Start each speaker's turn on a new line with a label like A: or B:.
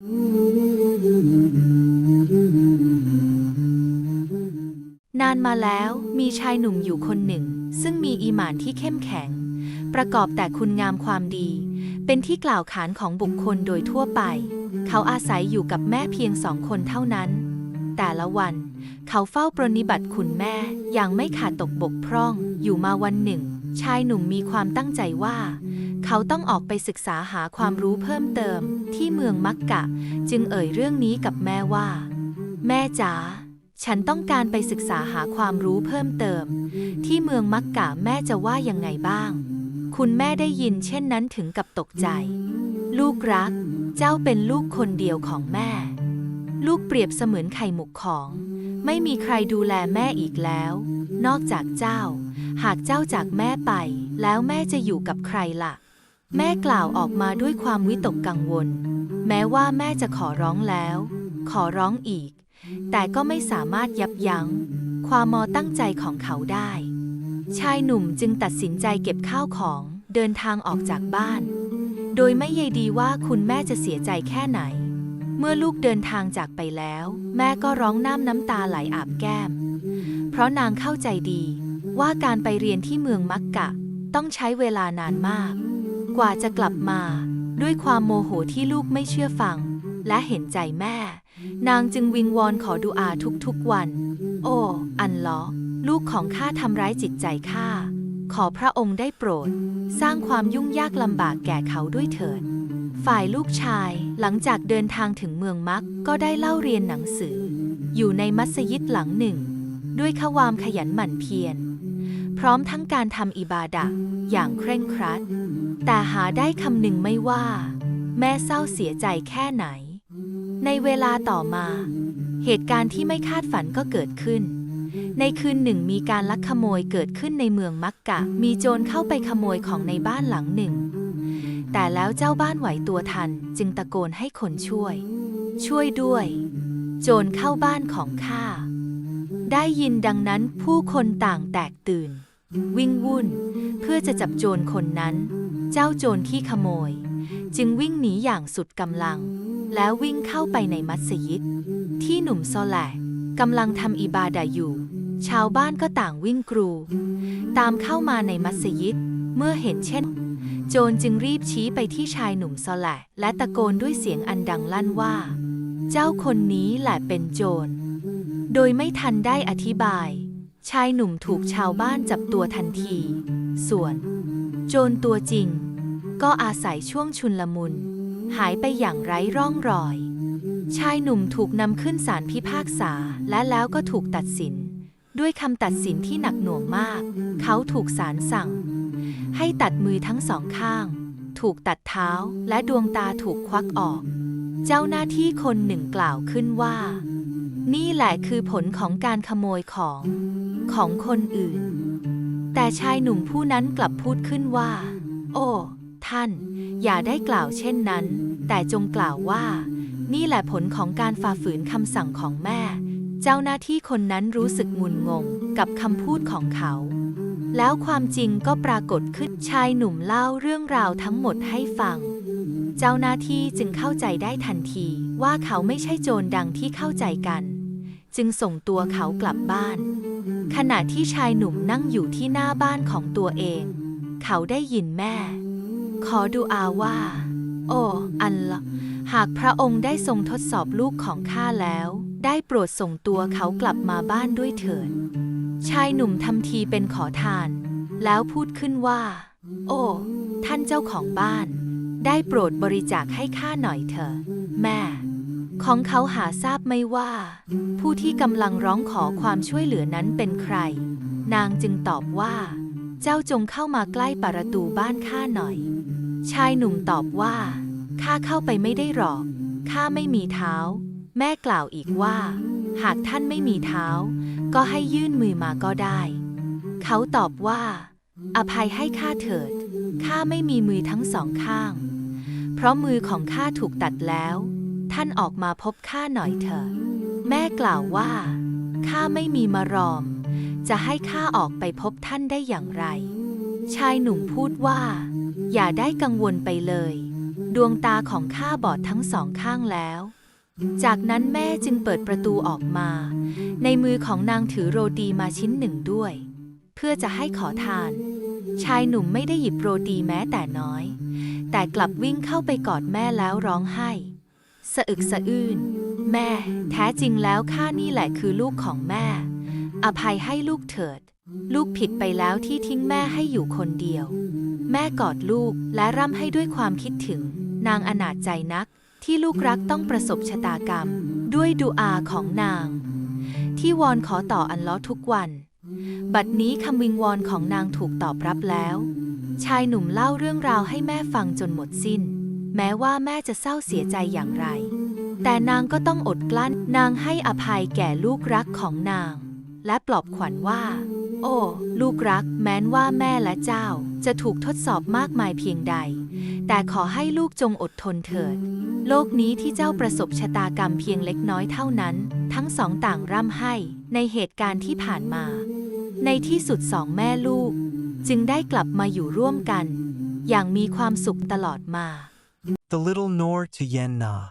A: นานมาแล้วมีชายหนุ่มอยู่คนหนึ่ง ซึ่งมีอีหมานที่เข้มแข็ง ประกอบแต่คุณงามความดี เป็นที่กล่าวขานของบุคคลโดยทั่วไป เขาอาศัยอยู่กับแม่เพียงสองคนเท่านั้น แต่ละวัน เขาเฝ้าปรนนิบัติคุณแม่อย่างไม่ขาดตกบกพร่องอยู่มาวันหนึ่ง ชายหนุ่มมีความตั้งใจว่า เขาต้องออกไปศึกษาหาความรู้เพิ่มเติมที่เมืองมักกะ จึงเอ่ยเรื่องนี้กับแม่ว่า แม่จ๋าฉันต้องการไปศึกษาหาความรู้เพิ่มเติม ที่เมืองมักกะแม่จะว่ายังไงบ้าง คุณแม่ได้ยินเช่นนั้นถึงกับตกใจ ลูกรัก เจ้าเป็นลูกคนเดียวของแม่ ลูกเปรียบเสมือนไข่หมุกของ ไม่มีใครดูแลแม่อีกแล้ว นอกจากเจ้า หากเจ้าจากแม่ไป แล้วแม่จะอยู่กับใครล่ะ แม่กล่าวออกมาด้วยความวิตกกังวล แม้ว่าแม่จะขอร้องแล้ว ขอร้องอีก แต่ก็ไม่สามารถยับยั้ง ความมอตั้งใจของเขาได้ ชายหนุ่มจึงตัดสินใจเก็บข้าวของเดินทางออกจากบ้าน โดยไม่ใยดีว่าคุณแม่จะเสียใจแค่ไหน เมื่อลูกเดินทางจากไปแล้ว แม่ก็ร้องน้ำน้ำตาไหลอาบแก้ม เพราะนางเข้าใจดีว่าการไปเรียนที่เมืองมักกะ ต้องใช้เวลานานมาก กว่าจะกลับมา ด้วยความโมโหที่ลูกไม่เชื่อฟัง และเห็นใจแม่ นางจึงวิงวอนขอดุอาทุกๆวัน โอ้ อันล้อลูกของข้าทำร้ายจิตใจข้าขอพระองค์ได้โปรด สร้างความยุ่งยากลำบากแก่เขาด้วยเถิด ฝ่ายลูกชายหลังจากเดินทางถึงเมืองมักก็ได้เล่าเรียนหนังสือ อยู่ในมัสยิดหลังหนึ่ง ด้วยขวามขยันหมั่นเพียร พร้อมทั้งการทำอิบาดะห์อย่างเคร่งครัด แต่หาได้คำหนึ่งไม่ว่า แม่เศร้าเสียใจแค่ไหน ในเวลาต่อมา เหตุการณ์ที่ไม่คาดฝันก็เกิดขึ้น ในคืนหนึ่งมีการลักขโมยเกิดขึ้นในเมืองมักกะ มีโจรเข้าไปขโมยของในบ้านหลังหนึ่ง แต่แล้วเจ้าบ้านไหวตัวทันจึงตะโกนให้คนช่วย ช่วยด้วย โจรเข้าบ้านของข้าได้ยินดังนั้นผู้คนต่างแตกตื่น วิ่งวุ่น เพื่อจะจับโจรคนนั้น เจ้าโจรที่ขโมย จึงวิ่งหนีอย่างสุดกำลัง แล้ววิ่งเข้าไปในมัสยิด ที่หนุ่มซอแหลกำลังทำอิบาดะห์อยู่ ชาวบ้านก็ต่างวิ่งกรู ตามเข้ามาในมัสยิด เมื่อเห็นเช่น โจรจึงรีบชี้ไปที่ชายหนุ่มซอแหลและตะโกนด้วยเสียงอันดังลั่นว่า เจ้าคนนี้แหละเป็นโจร โดยไม่ทันได้อธิบาย ชายหนุ่มถูกชาวบ้านจับตัวทันที ส่วน โจรตัวจริง ก็อาศัยช่วงชุนลมุน หายไปอย่างไร้ร่องรอย ชายหนุ่มถูกนำขึ้นศาลพิพากษาและแล้วก็ถูกตัดสิน ด้วยคำตัดสินที่หนักหน่วงมาก เขาถูกศาลสั่ง ให้ตัดมือทั้งสองข้าง ถูกตัดเท้าและดวงตาถูกควักออก เจ้าหน้าที่คนหนึ่งกล่าวขึ้นว่า นี่แหละคือผลของการขโมยของของคนอื่น แต่ชายหนุ่มผู้นั้นกลับพูดขึ้นว่า โอ้ ท่าน อย่าได้กล่าวเช่นนั้น แต่จงกล่าวว่า นี่แหละผลของการฝ่าฝืนคำสั่งของแม่ เจ้าหน้าที่คนนั้นรู้สึกงุนงงกับคำพูดของเขา แล้วความจริงก็ปรากฏขึ้นชายหนุ่มเล่าเรื่องราวทั้งหมดให้ฟังเจ้าหน้าที่จึงเข้าใจได้ทันทีว่าเขาไม่ใช่โจรดังที่เข้าใจกัน จึงส่งตัวเขากลับบ้าน ขณะที่ชายหนุ่มนั่งอยู่ที่หน้าบ้านของตัวเอง เขาได้ยินแม่ ขอดูอาว่า โอ้อันละหากพระองค์ได้ทรงทดสอบลูกของข้าแล้ว ได้โปรดส่งตัวเขากลับมาบ้านด้วยเถิด ชายหนุ่มทำทีเป็นขอทาน แล้วพูดขึ้นว่า โอ้ ท่านเจ้าของบ้าน ได้โปรดบริจาคให้ข้าหน่อยเถอะแม่ ของเขาหาทราบไม่ว่า ผู้ที่กำลังร้องขอความช่วยเหลือนั้นเป็นใคร นางจึงตอบว่า เจ้าจงเข้ามาใกล้ประตูบ้านข้าหน่อย ชายหนุ่มตอบว่าข้าเข้าไปไม่ได้หรอกข้าไม่มีเท้า แม่กล่าวอีกว่า หากท่านไม่มีเท้า ก็ให้ยื่นมือมาก็ได้ เขาตอบว่า อภัยให้ข้าเถิดข้าไม่มีมือทั้งสองข้าง เพราะมือของข้าถูกตัดแล้ว ท่านออกมาพบข้าหน่อยเถอะ แม่กล่าวว่า ข้าไม่มีมารอม จะให้ข้าออกไปพบท่านได้อย่างไร ชายหนุ่มพูดว่า อย่าได้กังวลไปเลย ดวงตาของข้าบอดทั้งสองข้างแล้ว จากนั้นแม่จึงเปิดประตูออกมา ในมือของนางถือโรตีมาชิ้นหนึ่งด้วย เพื่อจะให้ขอทาน ชายหนุ่มไม่ได้หยิบโรตีแม้แต่น้อย แต่กลับวิ่งเข้าไปกอดแม่แล้วร้องไห้ สะอึกสะอื้น แม่ แท้จริงแล้วข้านี่แหละคือลูกของแม่ อภัยให้ลูกเถิด ลูกผิดไปแล้วที่ทิ้งแม่ให้อยู่คนเดียว แม่กอดลูกและร่ำให้ด้วยความคิดถึง นางอนาจใจนักที่ลูกรักต้องประสบชะตากรรม ด้วยดูอาของนาง ที่วอนขอต่ออันล้อทุกวัน บัดนี้คำวิงวอนของนางถูกตอบรับแล้ว ชายหนุ่มเล่าเรื่องราวให้แม่ฟังจนหมดสิ้น แม้ว่าแม่จะเศร้าเสียใจอย่างไร แต่นางก็ต้องอดกลั้น นางให้อภัยแก่ลูกรักของนาง และปลอบขวัญว่า โอ้ ลูกรัก แม้นว่าแม่และเจ้าจะถูกทดสอบมากมายเพียงใด แต่ขอให้ลูกจงอดทนเถิด โลกนี้ที่เจ้าประสบชะตากรรมเพียงเล็กน้อยเท่านั้น ทั้งสองต่างร่ำไห้ในเหตุการณ์ที่ผ่านมา ในที่สุดสองแม่ลูก จึงได้กลับมาอยู่ร่วมกัน อย่างมีความสุขตลอดมา
B: The Little Nor to Yen Na